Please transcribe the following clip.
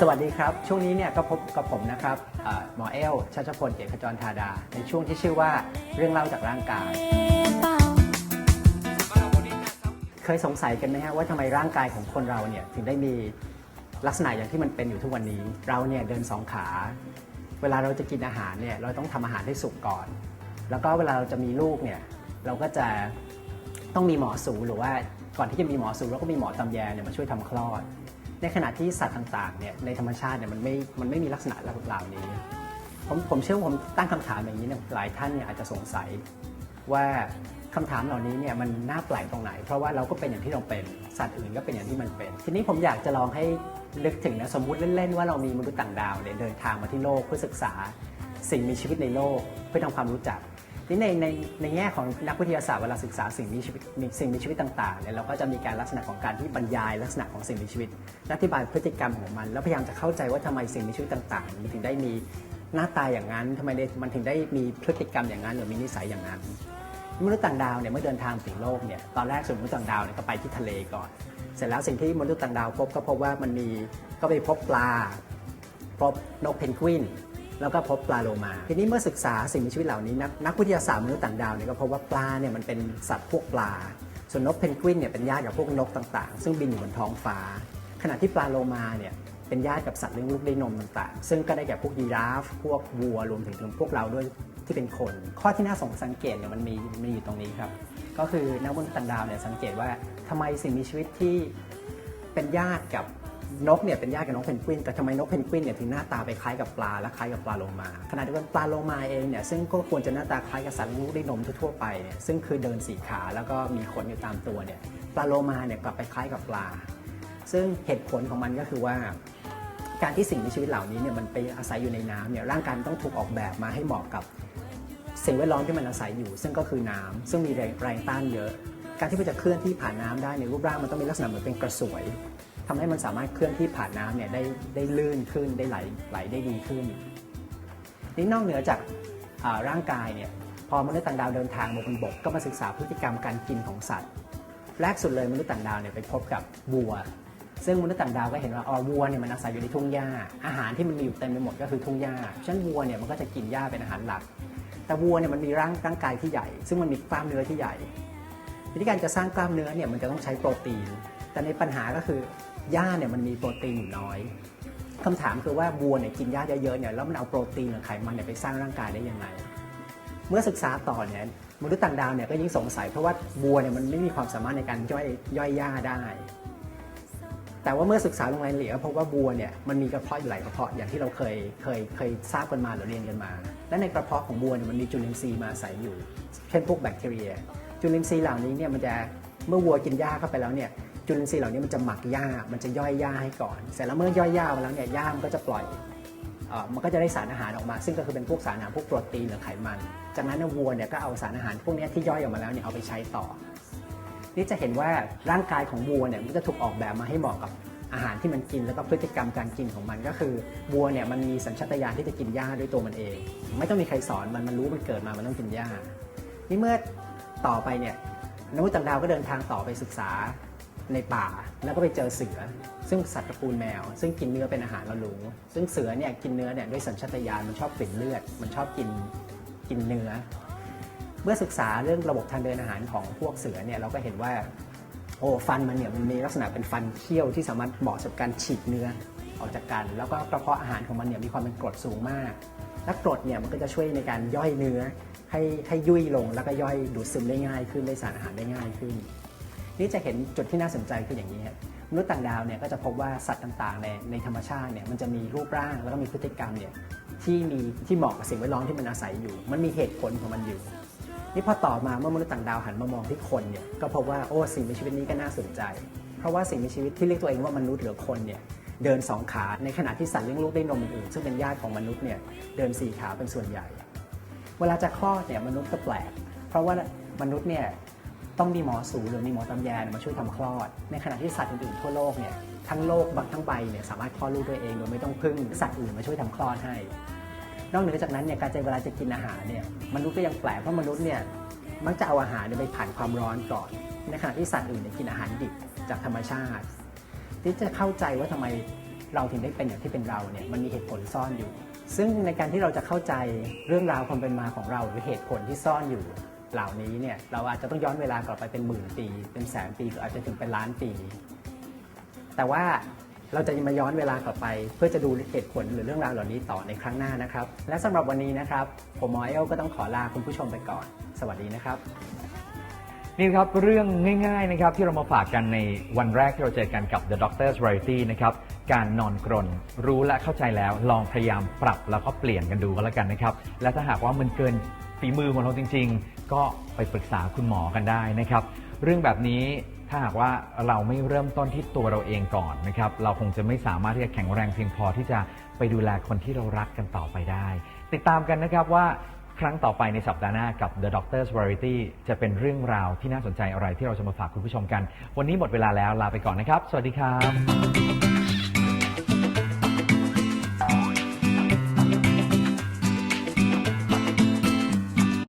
สวัสดีครับ ช่วงนี้เนี่ยก็พบกับผมนะครับเอ่อหมอเอลชัชพลเกียรติขจรธาดา ในช่วงที่ชื่อว่าเรื่องเล่าจากร่างกาย เคยสงสัยกันไหมฮะว่าทำไมร่างกายของคนเราเนี่ยถึงได้มีลักษณะอย่างที่มันเป็นอยู่ทุกวันนี้ เราเนี่ยเดินสองขา เวลาเราจะกินอาหารเนี่ยเราต้องทำอาหารให้สุกก่อน แล้วก็เวลาเราจะมีลูกเนี่ยเราก็จะต้องมีหมอสูหรือว่าก่อนที่จะมีหมอสูเราก็มีหมอตำแยเนี่ยมาช่วยทำคลอด ในขณะที่สัตว์ต่างๆเนี่ยในธรรมชาติเนี่ยมันไม่มันไม่มีลักษณะเหล่านี้ ผมผมเชื่อว่าผมตั้งคำถามอย่างนี้เนี่ยหลายท่านเนี่ยอาจจะสงสัยว่าคำถามเหล่านี้เนี่ยมันน่าแปลกตรงไหน เพราะว่าเราก็เป็นอย่างที่เราเป็นสัตว์อื่นก็เป็นอย่างที่มันเป็น ทีนี้ผมอยากจะลองให้นึกถึงนะสมมุติเล่นๆว่าเรามีมนุษย์ต่างดาวเนี่ยเดินทางมาที่โลกเพื่อศึกษา สิ่งมีชีวิตในโลกเพื่อทำความรู้จัก นี้ในในในแง่ของนักวิทยาศาสตร์เวลาศึกษาสิ่งมีชีวิตสิ่งมีชีวิตต่างๆเนี่ยเราก็จะมีการลักษณะของการที่บรรยายลักษณะของสิ่งมีชีวิตอธิบายพฤติกรรมของมัน แล้วพยายามจะเข้าใจว่าทำไมสิ่งมีชีวิตต่างๆมันถึงได้มีหน้าตาอย่างนั้นทำไมมันถึงได้มีพฤติกรรมอย่างนั้นหรือมีนิสัยอย่างนั้นมนุษย์ต่างดาวเนี่ยเมื่อเดินทางถึงโลกเนี่ยตอนแรกส่วนมนุษย์ต่างดาวเนี่ยก็ไปที่ทะเลก่อน เสร็จแล้วสิ่งที่มนุษย์ต่างดาวพบก็พบว่ามันมีก็ไปพบปลา พบนกเพนกวิน แล้วก็พบปลาโลมา ทีนี้เมื่อศึกษาสิ่งมีชีวิตเหล่านี้นักนักวิทยาศาสตร์มนุษย์ต่างดาวเนี่ยก็พบว่าปลาเนี่ยมันเป็นสัตว์พวกปลา ส่วนนกเพนกวินเนี่ยเป็นญาติกับพวกนกต่างๆ ซึ่งบินอยู่บนท้องฟ้า ขณะที่ปลาโลมาเนี่ยเป็นญาติกับสัตว์เลี้ยงลูกด้วยนมต่างๆ ซึ่งก็ได้แก่พวกยีราฟ พวกวัวรวมถึงถึงพวกเราด้วยที่เป็นคน ข้อที่น่าสงสังเกตเนี่ยมันมีมีอยู่ตรงนี้ครับ ก็คือนักมนุษย์ต่างดาวเนี่ยสังเกตว่าทำไมสิ่งมีชีวิตที่เป็นญาติกับ นกเนี่ยเป็นญาติกับนกเพนกวินแต่ทำไมนกเพนกวินเนี่ยถึงหน้าตาไปคล้ายกับปลาและคล้ายกับปลาโลมาขณะเดียวกันปลาโลมาเองเนี่ยซึ่งก็ควรจะหน้าตาคล้ายกับสัตว์ลูกด้วยนมทั่วไปเนี่ยซึ่งคือเดินสี่ขาแล้วก็มีขนอยู่ตามตัวเนี่ยปลาโลมาเนี่ยกลับไปคล้ายกับปลา ซึ่งเหตุผลของมันก็คือว่า การที่สิ่งมีชีวิตเหล่านี้เนี่ยมันไปอาศัยอยู่ในน้ำเนี่ยร่างกายต้องถูกออกแบบมาให้เหมาะกับสิ่งแวดล้อมที่มันอาศัยอยู่ ซึ่งก็คือน้ำซึ่งมีแรงต้านเยอะ การที่มันจะเคลื่อนที่ผ่านน้ำได้ในรูปร่างมันต้องมีลักษณะเหมือนเป็นกระสวย ทำให้มันสามารถเคลื่อนที่ผ่านน้ำเนี่ยได้ได้ลื่นขึ้นได้ไหลไหลได้ดีขึ้น นี่นอกเหนือจาการ่างกายเนี่ยพอมนุษย์ต่างดาวเดินทางมาบนบกก็มาศึกษาพฤติกรรมการกินของสัตว์ แรกสุดเลยมนุษย์ต่างดาวเนี่ยไปพบกับวัว ซึ่งมนุษย์ต่างดาวก็เห็นว่าอ๋อวัวเนี่ยมันอาศัยอยู่ในทุ่งหญ้า อาหารที่มันมีอยู่เต็มไปหมดก็คือทุ่งหญ้าฉะนั้นวัวเนี่ยมันก็จะกินหญ้าเป็นอาหารหลัก แต่วัวเนี่ยมันมีร่างร่างกายที่ใหญ่ ซึ่งมันมีกล้ามเนื้อที่ใหญ่วิธีการจะสร้างกล้ามเนื้อเนี่ยมันจะต้องใช้โปรตีน แต่ในปัญหาก็คือ หญ้าเนี่ยมันมีโปรตีนอยู่น้อยคำถามคือว่าวัวเนี่ยกินหญ้าเยอะๆเนี่ยแล้วมันเอาโปรตีนหรือไขมันเนี่ยไปสร้างร่างกายได้ยังไง เมื่อศึกษาต่อเนี่ยมนุษย์ต่างดาวเนี่ยก็ยิ่งสงสัยเพราะว่าวัวเนี่ยมันไม่มีความสามารถในการย่อยย่อยหญ้าได้ แต่ว่าเมื่อศึกษาลงรายละเอียดก็พบว่าวัวเนี่ยมันมีกระเพาะอยู่หลายกระเพาะอย่างที่เราเคยเคยเคยทราบกันมาหรือเรียนกันมา และในกระเพาะของวัวเนี่ยมันมีจุลินทรีย์มาอาศัยอยู่ เช่นพวกแบคทีเรีย จุลินทรีย์เหล่านี้เนี่ยมันจะเมื่อวัวกินหญ้าเข้าไปแล้วเนี่ย จุลินทรีย์เหล่านี้มันจะหมักหญ้า มันจะย่อยหญ้าให้ก่อน เสร็จแล้วเมื่อย่อยหญ้ามาแล้วเนี่ยหญ้ามันก็จะปล่อยอมันก็จะได้สารอาหารออกมา ซึ่งก็คือเป็นพวกสารอาหารพวกโปรตีนหรือไขมัน จากนั้นวัวเนี่ยก็เอาสารอาหารพวกนี้ที่ย่อยออกมาแล้วเนี่ยเอาไปใช้ต่อ นี่จะเห็นว่าร่างกายของวัวเนี่ยมันจะถูกออกแบบมาให้เหมาะกับอาหารที่มันกินแล้วก็พฤติกรรมการกินของมันก็คือวัวเนี่ยมันมีสัญชาตญาณที่จะกินหญ้าด้วยตัวมันเอง ไม่ต้องมีใครสอนมันมันรู้มันเกิดมามันต้องกินหญ้านี่เมื่อต่อไปเนี่ยนวุต่างดาวก็เดินทางต่อไปศึกษา ในป่าแล้วก็ไปเจอเสือ ซึ่งสัตว์ตระกูลแมว ซึ่งกินเนื้อเป็นอาหารเรารู้ซึ่งเสือเนี่ยกินเนื้อเนี่ยด้วยสัญชาตญาณมันชอบกลิ่นเลือด มันชอบกินกินเนื้อ เมื่อศึกษาเรื่องระบบทางเดินอาหารของพวกเสือเนี่ยเราก็เห็นว่าโอ้ฟันมันเนี่ยมันมีลักษณะเป็นฟันเคี้ยวที่สามารถเหมาะสำหรับการฉีกเนื้อออกจากกัน แล้วก็กระเพาะอาหารของมันเนี่ยมีความเป็นกรดสูงมากและกรดเนี่ยมันก็จะช่วยในการย่อยเนื้อให้ให้ยุ่ยลงแล้วก็ย่อยดูดซึมได้ง่ายขึ้นได้สารอาหารได้ง่ายขึ้น นี่จะเห็นจุดที่น่าสนใจคืออย่างนี้ครับมนุษย์ต่างดาวเนี่ยก็จะพบว่าสัตว์ต่างๆในในธรรมชาติเนี่ยมันจะมีรูปร่างแล้วก็มีพฤติกรรมเนี่ยที่มีที่เหมาะกับสิ่งแวดล้อมที่มันอาศัยอยู่ มันมีเหตุผลของมันอยู่นี่พอต่อมาเมื่อมนุษย์ต่างดาวหันมามองที่คนเนี่ยก็พบว่าโอ้สิ่งมีชีวิตนี้ก็น่าสนใจ เพราะว่าสิ่งมีชีวิตที่เรียกตัวเองว่ามนุษย์หรือคนเนี่ยเดินสองขาในขณะที่สัตว์เลี้ยงลูกด้วยนมอื่นซึ่งเป็นญาติของมนุษย์เนี่ยเดินสี่ขาเป็นส่วนใหญ่ เวลาจะคลอดเนี่ยมนุษย์ก็แปลก เพราะว่ามนุษย์เนี่ย ต้องมีหมอสูหรือมีหมอตำแยมาช่วยทำคลอด ในขณะที่สัตว์อื่นๆทั่วโลกเนี่ยทั้งโลกบังทั้งใบเนี่ยสามารถคลอดลูกด้วยเองโดยไม่ต้องพึ่งสัตว์อื่นมาช่วยทำคลอดให้ นอกเหนือจากนั้นเนี่ยการจะเวลาจะกินอาหารเนี่ยมนุษย์ก็ยังแปลกเพราะมนุษย์เนี่ยมักจะเอาอาหารเนี่ยไปผ่านความร้อนก่อน ในขณะที่สัตว์อื่นเนี่ยกินอาหารดิบจากธรรมชาติ ที่จะเข้าใจว่าทำไมเราถึงได้เป็นอย่างที่เป็นเราเนี่ยมันมีเหตุผลซ่อนอยู่ ซึ่งในการที่เราจะเข้าใจเรื่องราวความเป็นมาของเราหรือเหตุผลที่ซ่อนอยู่ เหล่านี้เนี่ยเราอาจจะต้องย้อนเวลากลับไปเป็นหมื่นปี เป็นแสนปีหรืออาจจะถึงเป็นล้านปี แต่ว่าเราจะมาย้อนเวลากลับไป เพื่อจะดูเหตุผลหรือเรื่องราวเหล่านี้ต่อในครั้งหน้านะครับ และสำหรับวันนี้นะครับ ผมหมอเอลก็ต้องขอลาคุณผู้ชมไปก่อน สวัสดีนะครับ นี่ครับเรื่องง่ายๆนะครับที่เรามาฝากกันในวันแรกที่เราเจอกันกับ The Doctor's Variety นะครับการนอนกรนรู้และเข้าใจแล้วลองพยายามปรับแล้วก็เปลี่ยนกันดูก็แล้วกันนะครับและถ้าหากว่ามันเกินฝีมือของเราจริง ๆ ก็ไปปรึกษาคุณหมอกันได้นะครับ เรื่องแบบนี้ถ้าหากว่าเราไม่เริ่มต้นที่ตัวเราเองก่อนนะครับเราคงจะไม่สามารถที่จะแข็งแรงเพียงพอที่จะไปดูแลคนที่เรารักกันต่อไปได้ ติดตามกันนะครับว่า ครั้งต่อไปในสัปดาห์หน้ากับ The Doctor's Variety จะเป็นเรื่องราวที่น่าสนใจอะไรที่เราจะมาฝากคุณผู้ชมกัน วันนี้หมดเวลาแล้วลาไปก่อนนะครับ สวัสดีครับ